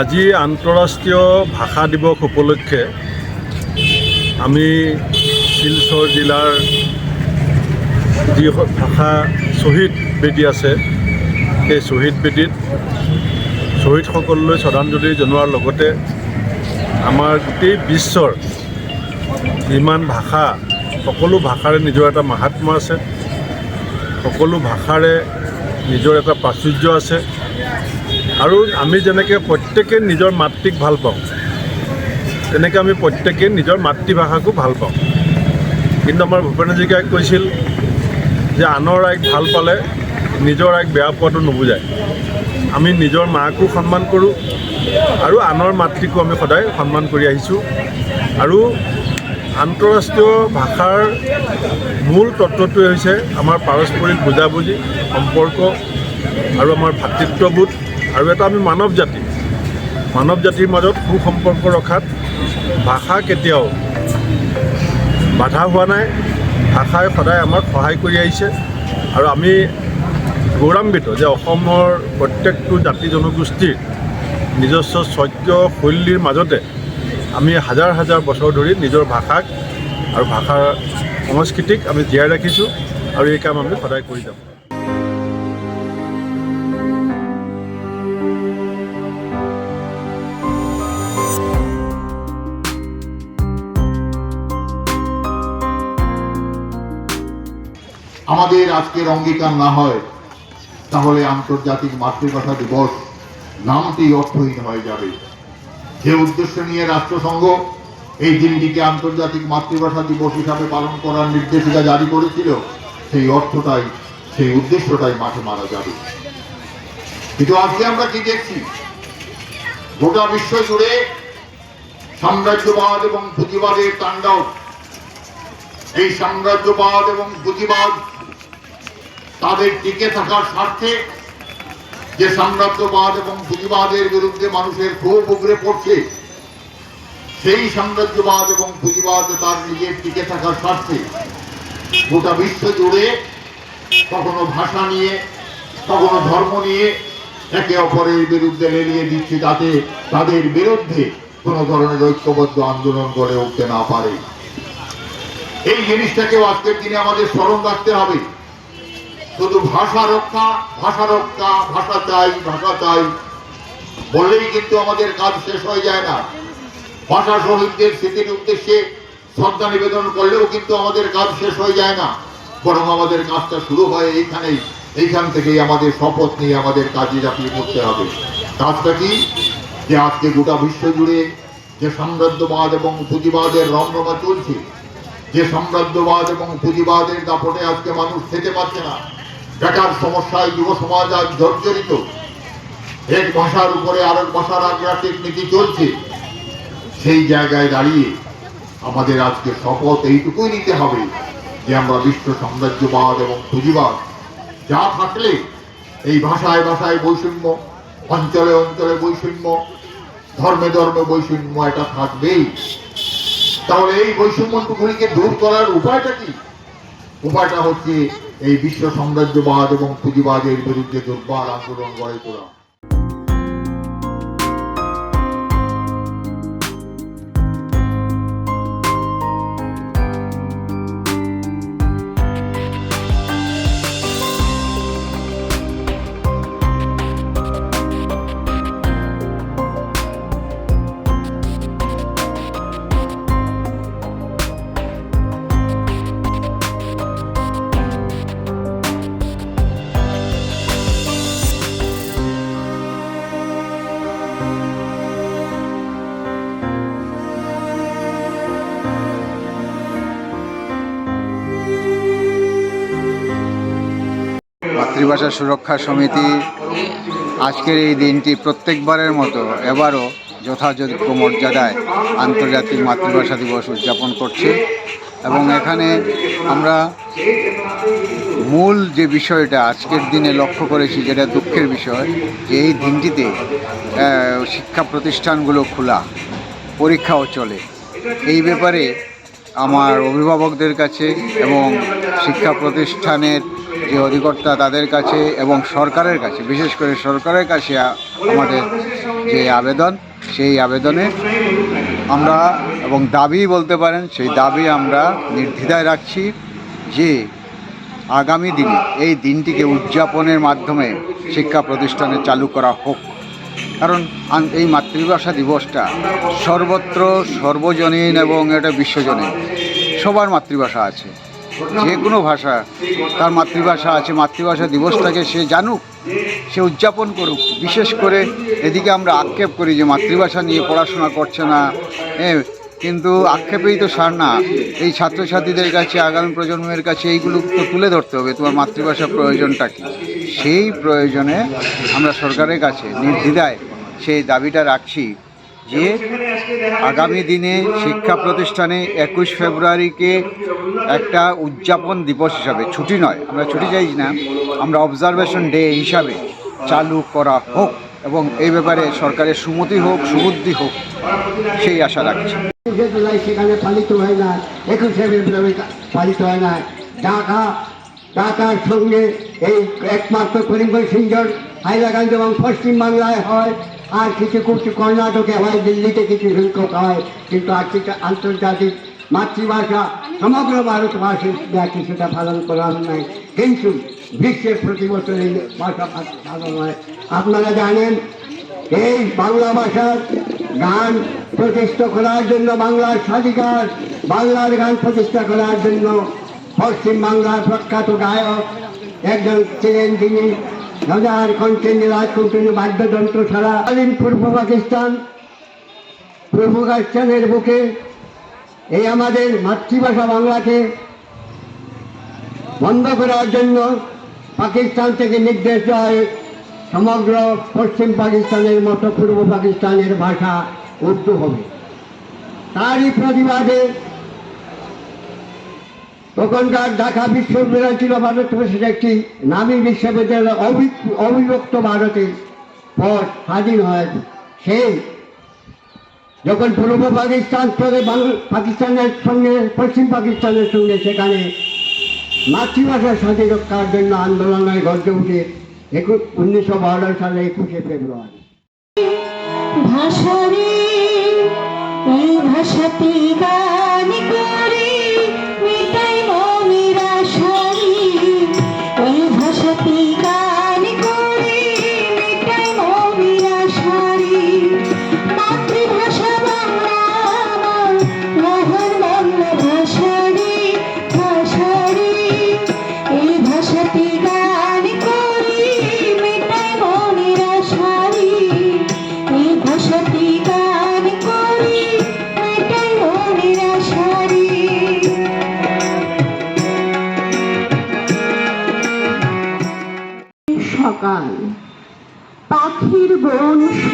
আজি আন্তঃৰাষ্ট্ৰীয় ভাষা দিৱস উপলক্ষে আমি শিলচৰ জিলাৰ যি ভাষা শ্বহীদ বেদী আছে, সেই শ্বহীদ বেদীত শ্বহীদসকললৈ শ্ৰদ্ধাঞ্জলি জনোৱাৰ লগতে আমাৰ গোটেই বিশ্বৰ যিমান ভাষা, সকলো ভাষাৰে নিজৰ এটা মাহাত্ম্য আছে, সকলো ভাষাৰে নিজৰ এটা প্ৰাচুৰ্য আছে। আৰু আমি যেনেকৈ প্ৰত্যেকে নিজৰ মাতৃক ভালো পাওঁ, তেনেকৈ আমি প্ৰত্যেকে নিজৰ মাতৃভাষাকো ভালো পাওঁ। কিন্তু আমাৰ ভূপেন হাজৰিকাই কৈছিল যে আনৰ আইক ভালো পালে নিজৰ আইক বেয়া পোৱাটো নুবুজায়। আমি নিজৰ মাকো সন্মান কৰোঁ আৰু আনৰ মাতৃকো আমি সদায় সন্মান কৰি আহিছোঁ। আৰু আন্তঃৰাষ্ট্ৰীয় ভাষাৰ মূল তত্ত্বটোৱে হৈছে আমাৰ পাৰস্পৰিক বুজাবুজি, সম্পৰ্ক আৰু আমাৰ ভাতৃত্ববোধ। আৰু এটা আমি মানৱ জাতি। মানৱ জাতিৰ মাজত সুসম্পৰ্ক ৰখাত ভাষা কেতিয়াও বাধা হোৱা নাই। ভাষাই সদায় আমাক সহায় কৰি আহিছে। আৰু আমি গৌৰৱান্বিত যে অসমৰ প্ৰত্যেকটো জাতি জনগোষ্ঠীৰ নিজস্ব স্বকীয় শৈলীৰ মাজতে আমি হাজাৰ হাজাৰ বছৰ ধৰি নিজৰ ভাষাক আৰু ভাষাৰ সংস্কৃতিক আমি জীয়াই ৰাখিছোঁ। আৰু এই কাম আমি সদায় কৰি যাম। আমাদের আজকের অঙ্গীকার না হয়, তাহলে আন্তর্জাতিক মাতৃভাষা দিবস নামটি অর্থহীন হয়ে যাবে। যে উদ্দেশ্য নিয়ে রাষ্ট্রসংঘ এই দিনটিকে আন্তর্জাতিক মাতৃভাষা দিবস হিসাবে পালন করার নির্দেশিকা জারি করেছিল। সেই অর্থটাই, সেই উদ্দেশ্যটাই মাঠে মারা যাবে। কিন্তু আজকে আমরা কি দেখছি? গোটা বিশ্ব জুড়ে সাম্রাজ্যবাদ এবং পুঁজিবাদের তাণ্ডব। এই সাম্রাজ্যবাদ এবং পুঁজিবাদ তাদের টিকে থাকার স্বার্থে যে সাম্রাজ্যবাদ এবং পুঁজিবাদের বিরুদ্ধে মানুষের ক্ষোভ উগড়ে পড়ছে, সেই সাম্রাজ্যবাদ এবং পুঁজিবাদ তার নিজের টিকে থাকার স্বার্থে গোটা বিশ্ব জুড়ে কখনো ভাষা নিয়ে, কখনো ধর্ম নিয়ে একে অপরের বিরুদ্ধে লেলিয়ে দিচ্ছে যাতে তাদের বিরুদ্ধে কোনো ধরনের ঐক্যবদ্ধ আন্দোলন গড়ে উঠতে না পারে। এই জিনিসটাকেও আজকের দিনে আমাদের স্মরণ রাখতে হবে। শুধু ভাষা রক্ষা ভাষা রক্ষা, ভাষা চাই ভাষা চাই। বললেই কিন্তু আমাদের কাজ শেষ হয়ে যায় না। ভাষা শহীদদের স্মৃতির উদ্দেশ্যে শ্রদ্ধা নিবেদন করলেও কিন্তু আমাদের কাজ শেষ হয়ে যায় না। বরং আমাদের কাজটা শুরু হয় এইখানেই। এইখান থেকেই আমাদের শপথ নিয়ে আমাদের কাজে চাপিয়ে পড়তে হবে। কাজটা কি? যে আজকে গোটা বিশ্ব জুড়ে যে সাম্রাজ্যবাদ এবং পুঁজিবাদের রমরমা চলছে, যে সাম্রাজ্যবাদ এবং পুঁজিবাদের দাপটে আজকে মানুষ খেতে পারছে না বেকার সমস্যায় যুব সমাজ আজ জর্জরিত। এক ভাষার উপরে আরেক ভাষার আগ্রাসিক নীতি চলছে। সেই জায়গায় দাঁড়িয়ে আমাদের আজকে শপথ এইটুকুই নিতে হবে যে আমরা বিশ্ব সাম্রাজ্যবাদ এবং পুঁজিবাদ যা থাকলে এই ভাষায় ভাষায় বৈষম্য, অঞ্চলে অঞ্চলে বৈষম্য, ধর্মে ধর্মে বৈষম্য এটা থাকবেই। তাহলে এই বৈষম্যটুকুনিকে দূর করার উপায়টা কি? উপায়টা হচ্ছে এই বিশ্ব সাম্রাজ্যবাদ এবং পুঁজিবাদের বিরুদ্ধে দুর্বার আন্দোলন গড়ে তোলা। মাতৃভাষা সুরক্ষা সমিতি আজকের এই দিনটি প্রত্যেকবারের মতো এবারও যথাযোগ্য মর্যাদায় আন্তর্জাতিক মাতৃভাষা দিবস উদযাপন করছে এবং এখানে আমরা মূল যে বিষয়টা আজকের দিনে লক্ষ্য করেছি, যেটা দুঃখের বিষয়, যে এই দিনটিতে শিক্ষা প্রতিষ্ঠানগুলো খোলা, পরীক্ষাও চলে। এই ব্যাপারে আমার অভিভাবকদের কাছে এবং শিক্ষা প্রতিষ্ঠানের যে অধিকর্তা তাদের কাছে এবং সরকারের কাছে, বিশেষ করে সরকারের কাছে আমাদের যে আবেদন, সেই আবেদনে আমরা এবং দাবি বলতে পারেন, সেই দাবি আমরা নির্দ্বিধায় রাখছি যে আগামী দিনে এই দিনটিকে উদযাপনের মাধ্যমে শিক্ষা প্রতিষ্ঠানে চালু করা হোক। কারণ এই মাতৃভাষা দিবসটা সর্বত্র সর্বজনীন এবং এটা বিশ্বজনীন। সবার মাতৃভাষা আছে। যে কোনো ভাষা, তার মাতৃভাষা আছে, মাতৃভাষা দিবসটাকে সে জানুক, সে উদযাপন করুক। বিশেষ করে এদিকে আমরা আক্ষেপ করি যে মাতৃভাষা নিয়ে পড়াশোনা করছে না। হ্যাঁ কিন্তু আক্ষেপেই তো সার না। এই ছাত্রছাত্রীদের কাছে, আগামী প্রজন্মের কাছে এইগুলো তো তুলে ধরতে হবে। তোমার মাতৃভাষা প্রয়োজনটা কী? সেই প্রয়োজনে আমরা সরকারের কাছে নির্দ্বিধায় সেই দাবিটা রাখছি। যে আগামী দিনে শিক্ষা প্রতিষ্ঠানে একুশ ফেব্রুয়ারিকে একটা উদযাপন দিবস হিসাবে, ছুটি নয়, আমরা ছুটি চাইছি না, আমরা অবজারভেশন ডে হিসাবে চালু করা হোক এবং এই ব্যাপারে সরকারের সুমতি হোক, সুবুদ্ধি হোক, সেই আশা রাখছি। সেখানে পালিত হয় না, একুশে ফেব্রুয়ারি পালিত হয় না। ঢাকা, ঢাকার সঙ্গে এই একমাত্র করিমগঞ্জ সিঞ্জর হাইলাকান্দ এবং পশ্চিমবাংলায় হয়। আর কিছু কিছু কর্ণাটকে হয়, দিল্লিতে কিছু সংখ্যক হয়, কিন্তু আর কিছু আন্তর্জাতিক মাতৃভাষা সমগ্র ভারতবাসীরা কিছুটা পালন করা হয় কিন্তু বিশ্বের প্রতি বছর এই ভাষা পালন হয়। আপনারা জানেন, এই বাংলা ভাষার গান প্রতিষ্ঠা করার জন্য বাংলার স্বাধিকার, বাংলার গান প্রতিষ্ঠা করার জন্য পশ্চিম বাংলার প্রখ্যাত গায়ক একজন ছিলেন যিনি হাজার কণ্ঠে নীলাজ কন্টিনিউ বাদ্যযন্ত্র ছাড়া আলিম পূর্ব পাকিস্তান, পূর্ব পাকিস্তানের বুকে এই আমাদের মাতৃভাষা বাংলাকে বন্ধ করার জন্য পাকিস্তান থেকে নির্দেশ হয় সমগ্র পশ্চিম পাকিস্তানের মতো পূর্ব পাকিস্তানের ভাষা উর্দু হবে। তারই প্রতিবাদে তখনকার ঢাকা বিশ্ববিদ্যালয় ছিল ভারতবর্ষের একটি নামী বিশ্ববিদ্যালয় অবিভক্ত ভারতের পর স্বাধীন হয়। সেই যখন পূর্ব পাকিস্তান থেকে পাকিস্তানের সঙ্গে, পশ্চিম পাকিস্তানের সঙ্গে সেখানে মাতৃভাষার স্বাধীন রক্ষার জন্য আন্দোলনের গর্জে উঠে একুশ, উনিশশো বারো সালে একুশে ফেব্রুয়ারি। ভাষাতে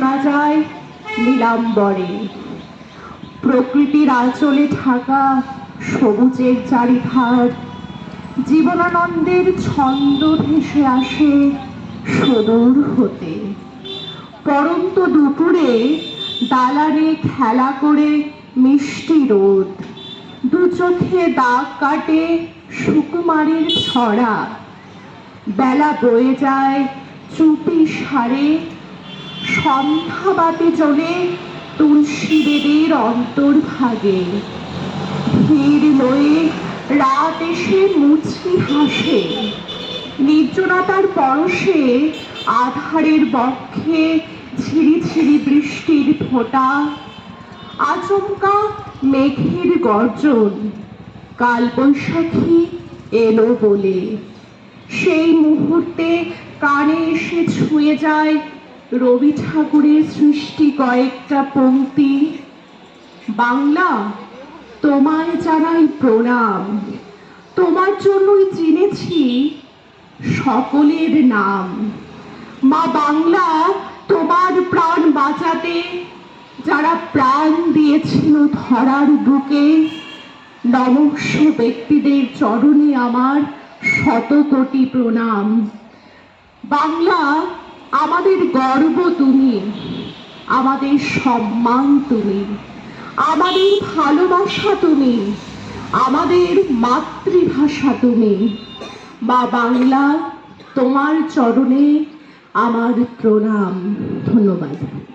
শোনা যায় নীলাম্বরে। প্রকৃতির আঁচলে ঢাকা সবুজের চারিধার। জীবনানন্দের ছন্দ ভেসে আসে সুদূর হতে। পরন্ত দুপুরে দালানে খেলা করে মিষ্টি রোদ। দু চোখে দাগ কাটে সুকুমারের ছড়া। বেলা বয়ে যায় চুপি সারে সন্ধ্যাবাতে চলে তুলসী বেদের অন্তর্ভাগে। ভিড় লয়ে রাত এসে মুচকি হাসে। নির্জনতার পরশে আধারের বক্ষে ঝিরি ঝিরি বৃষ্টির ফোঁটা। আচমকা মেঘের গর্জন কালবৈশাখী এলো বলে। সেই মুহূর্তে কানে এসে ছুঁয়ে যায় রবি ঠাকুরের সৃষ্টি কয়েকটা পংক্তি বাংলা, তোমায় জানাই প্রণাম। তোমার জন্যই চিনেছি সকলের নাম। মা বাংলা, তোমার প্রাণ বাঁচাতে যারা প্রাণ দিয়েছিল ধরার বুকে, নমস্য ব্যক্তিদের চরণে আমার শত কোটি প্রণাম। বাংলা আমাদের গর্ব তুমি, আমাদের সম্মান তুমি, আমাদের ভালোবাসা তুমি, আমাদের মাতৃভাষা তুমি। বা বাংলা, তোমার চরণে আমার প্রণাম। ধন্যবাদ।